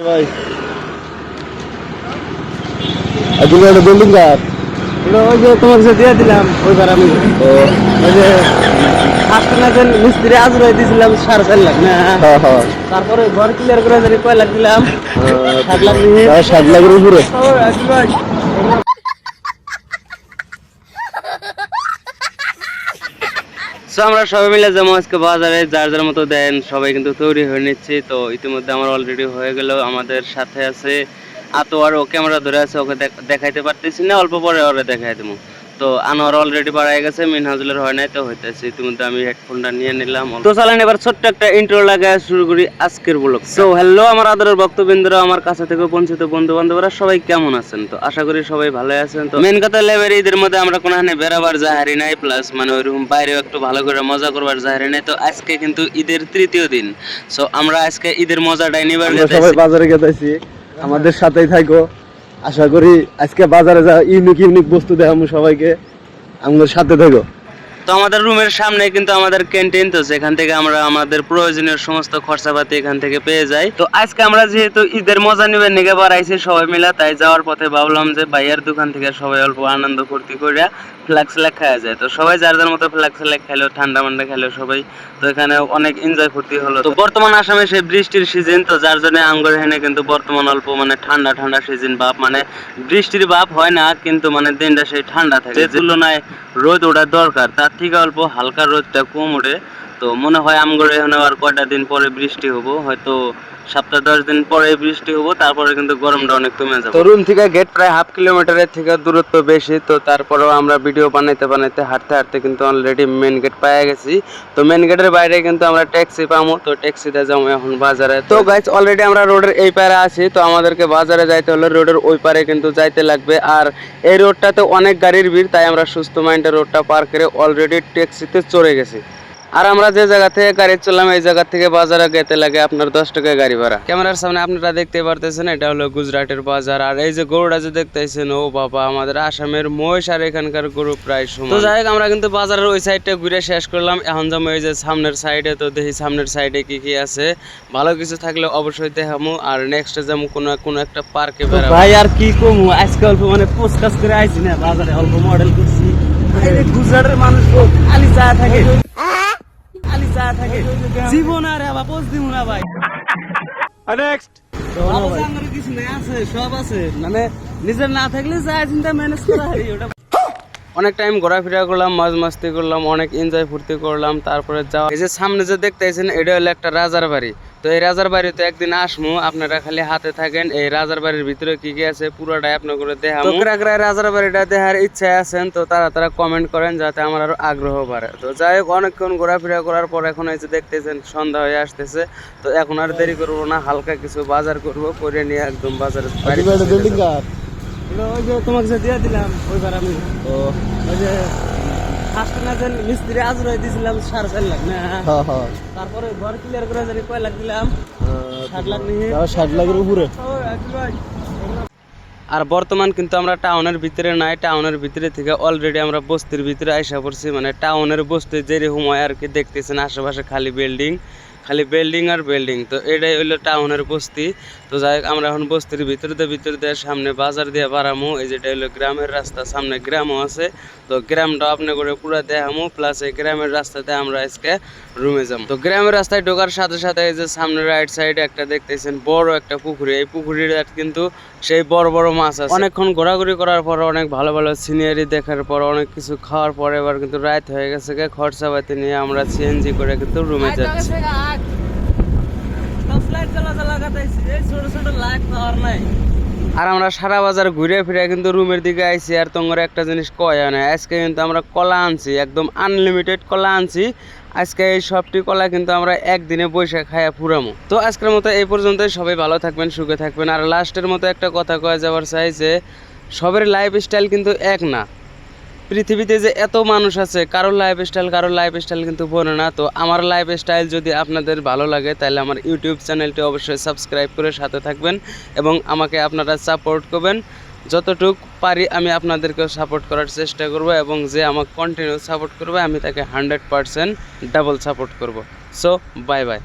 ভাই। আজকে একটা বিল্ডিং কার। ওই যে তোমার কাছে দিয়ে দিলাম ওইবার আমি। ওই যে আপনাদের মিস্ত্রি আজরাই দিয়েছিলাম সাড়ে চার লাখ না? হ্যাঁ হ্যাঁ। তারপরে ঘর ক্লিয়ার করে যদি কয় লাখ দিলাম সাত লাখ সাত লাখের উপরে। সো আমরা সবাই মিলে যেমন আজকে বাজারে, যার যার মতো দেন, সবাই কিন্তু তৈরি হয়ে নিচ্ছি। তো ইতিমধ্যে আমার অলরেডি হয়ে গেল, আমাদের সাথে আছে আতো আর ও ক্যামেরা ধরে আছে, ওকে দেখাইতে পারতেছি না, অল্প পরে ওরে দেখাই দেবো। তো আনোয়ার অলরেডি বাড়াই গেছে মিনহাজুলের হয় নাই তো হইতেছে। ইতিমধ্যে আমি হেডফোনটা নিয়ে নিলাম। তো চালান এবার ছোট্ট একটা ইন্ট্রো লাগায় শুরু করি আজকের ব্লগ সো হ্যালো আমার আদরের বক্তবৃন্দরা আমার কাছে থেকে পৌঁছিত বন্ধু বান্ধবরা সবাই কেমন আছেন? তো আশা করি সবাই ভালো আছেন। তো মেন কথা লেবের ঈদের মধ্যে আমরা কোনো হানে বেড়াবার জাহারি নাই প্লাস মানে ওইরকম বাইরেও একটু ভালো করে মজা করবার জাহারি নাই। তো আজকে কিন্তু ঈদের তৃতীয় দিন। সো আমরা আজকে ঈদের মজাটাই নিবার সবাই বাজারে গেতেছি। আমাদের সাথেই থাকো। আশা করি আজকে বাজারে যা ইউনিক ইউনিক বস্তু দেখাবো সবাইকে। আমাদের সাথে থাকো। তো আমাদের রুমের সামনে কিন্তু আমাদের ক্যান্টিন তো সেখান থেকে আমরা আমাদের প্রয়োজনীয় সমস্ত খরচাপাতি এখান থেকে পেয়ে যাই। তো আজকে আমরা যেহেতু ঈদের মজা নিবে নিগে বাড়াইছি সবাই মিলে, তাই যাওয়ার পথে ভাবলাম যে ভাইয়ের দোকান থেকে সবাই অল্প আনন্দ ফুর্তি করে ফ্ল্যাক্স লেক খাওয়া যায়। তো সবাই যার যার মতো ফ্ল্যাক্স লেক খাইলো ঠান্ডা মান্ডা খাইলো সবাই, তো এখানে অনেক এনজয় ফুর্তি হলো। তো বর্তমান আসামে সেই বৃষ্টির সিজন তো, যার জন্য আঙ্গুর হেনে কিন্তু বর্তমান অল্প মানে ঠান্ডা ঠান্ডা সিজন বাপ মানে বৃষ্টির ভাব হয় না, কিন্তু মানে দিনটা সেই ঠান্ডা থাকে। তুলনায় রোদ ওঠা দরকার, তার থেকে অল্প হালকা রোদটা কম ওঠে তো মনে হয় আমগরে এখানে আর কয়টা দিন পরে বৃষ্টি হব, হয়তো সপ্তাহ দশ দিন পরে বৃষ্টি হব, তারপরে কিন্তু গরমটা অনেক কমে যাবে। তো রুম থেকে গেট প্রায় হাফ কিলোমিটারের থেকে দূরত্ব বেশি, তো তারপরেও আমরা ভিডিও বানাইতে বানাইতে হাঁটতে হাঁটতে কিন্তু অলরেডি মেন গেট পায়ে গেছি। তো মেন গেটের বাইরে কিন্তু আমরা ট্যাক্সি পাবো তো ট্যাক্সিতে যাব এখন বাজারে। তো গাইজ অলরেডি আমরা রোডের এই পারে আছি, তো আমাদেরকে বাজারে যাইতে হলে রোডের ওই পারে কিন্তু যাইতে লাগবে। আর এই রোডটাতে অনেক গাড়ির ভিড়, তাই আমরা সুস্থ মাইন্ডে রোডটা পার করে অলরেডি ট্যাক্সিতে চড়ে গেছি। আর আমরা যে জায়গা থেকে গাড়ি চললাম এই জায়গা থেকে বাজারে যেতে লাগে আপনার দশ টাকা গাড়ি ভাড়া। ক্যামেরার সামনে আপনারা দেখতে পারতেছেন এটা হলো গুজরাটের বাজার। আর এই যে গরুটা যে দেখতেছেন ও বাবা আমাদের আসামের মহিষ আর এখানকার গরু প্রায় সমান। তো যাই হোক আমরা কিন্তু বাজারের ওই সাইডটা ঘুরে শেষ করলাম। এখন যাব এই যে সামনের সাইডে তো দেখি সামনের সাইডে কি কি আছে। ভালো কিছু থাকলে অবশ্যই দেখামু। আর নেক্সটে যাব কোনো কোনো একটা পার্কে বেড়াবো। ভাই আর কি কমু? আজকে অল্প মানে পোস্টকাজ করে আইছি না বাজারে অল্প মডেল করছি। গুজরাটের মানুষ খালি চা থাকে। চা থাকে। জীবন আর আবার পোস্ট দিব না ভাই। নেক্সট কিছু নেই আছে সব আছে। মানে নিজের না থাকলে যা চিন্তা ম্যানেজ করা হয় ওটা অনেক টাইম ঘোরাফেরা করলাম মজ মাস্তি করলাম অনেক এনজয় ফুর্তি করলাম তারপরে যাওয়া এই যে সামনে যে দেখতেছেন এটা হলো একটা রাজার বাড়ি। তো এই রাজার বাড়িতে একদিন আসমু আপনারা খালি হাতে থাকেন এই রাজার বাড়ির ভিতরে কি কি আছে পুরোটাই আপনার করে দেখা রাজার বাড়িটা দেখার ইচ্ছা আছেন তো তারা তারা কমেন্ট করেন যাতে আমার আরও আগ্রহ বাড়ে। তো যাই হোক অনেকক্ষণ ঘোরাফেরা করার পর এখন এই যে দেখতেছেন সন্ধ্যা হয়ে আসতেছে। তো এখন আর দেরি করব না হালকা কিছু বাজার করব করে নিয়ে একদম বাজারে বাড়ি একটা বিল্ডিং কার? ওই যে তোমাকে যে দিয়ে দিলাম ওইবার আমি। ও। ওই যে ফার্স্ট মিস্ত্রি আজরাই দিয়েছিলাম সাড়ে চার লাখ না। হ্যাঁ হ্যাঁ তারপরে ঘর ক্লিয়ার করে জানি কয় লাখ দিলাম। ষাট লাখ নিয়ে। ষাট লাখের উপরে। আর বর্তমান কিন্তু আমরা টাউনের ভিতরে নাই টাউনের ভিতরে থেকে অলরেডি আমরা বস্তির ভিতরে আইসা পড়ছি মানে টাউনের বস্তি যেরকম হয় আর কি দেখতেছেন আশেপাশে খালি বিল্ডিং খালি বিল্ডিং আর বিল্ডিং তো এটাই হইল টাউনের বস্তি। তো যাই হোক, আমরা এখন বস্তির ভিতর দিয়ে ভিতর দিয়ে সামনে বাজার দিয়ে বাড়ামো। এই যেটা হইল গ্রামের রাস্তা, সামনে গ্রামও আছে। তো গ্রামটা আপনি করে পুরা দেখামো প্লাস এই গ্রামের রাস্তাতে আমরা আজকে রুমে যাব। তো গ্রামের রাস্তায় ঢোকার সাথে সাথে এই যে সামনে রাইট সাইডে একটা দেখতেছেন, বড় একটা পুকুরি। এই পুকুরির কিন্তু সেই বড় বড় মাছ আছে। অনেকক্ষণ ঘোরাঘুরি করার পর অনেক ভালো ভালো সিনিয়ারি দেখার পর অনেক কিছু খাওয়ার পর এবার কিন্তু রাত হয়ে গেছে খরচা পাতি নিয়ে আমরা সিএনজি করে কিন্তু রুমে যাচ্ছি। আর আমরা সারা বাজার ঘুরে ফিরে কিন্তু রুমের দিকে আইছি আর তোমার একটা জিনিস কয় না, আজকে কিন্তু আমরা কলা আনছি, একদম আনলিমিটেড কলা আনছি। আজকে এই সবটি কলা কিন্তু আমরা একদিনে বৈশাখ খায়া ফুরামো। তো আজকের মতো এই পর্যন্তই, সবাই ভালো থাকবেন, সুখে থাকবেন। আর লাস্টের মতো একটা কথা কয়ে যাবার চাই যে, সবের লাইফ স্টাইল কিন্তু এক না। পৃথিবীতে যে এত মানুষ আছে, কারোর লাইফ স্টাইল কারোর লাইফ স্টাইল কিন্তু বনে না। তো আমার লাইফ স্টাইল যদি আপনাদের ভালো লাগে, তাহলে আমার ইউটিউব চ্যানেলটি অবশ্যই সাবস্ক্রাইব করে সাথে থাকবেন এবং আমাকে আপনারা সাপোর্ট করবেন। যতটুক পারি আমি আপনাদেরকে সাপোর্ট করার চেষ্টা করব এবং যে আমাকে কন্টিনিউ সাপোর্ট করবে, আমি তাকে হান্ড্রেড পারসেন্ট ডাবল সাপোর্ট করব। So bye bye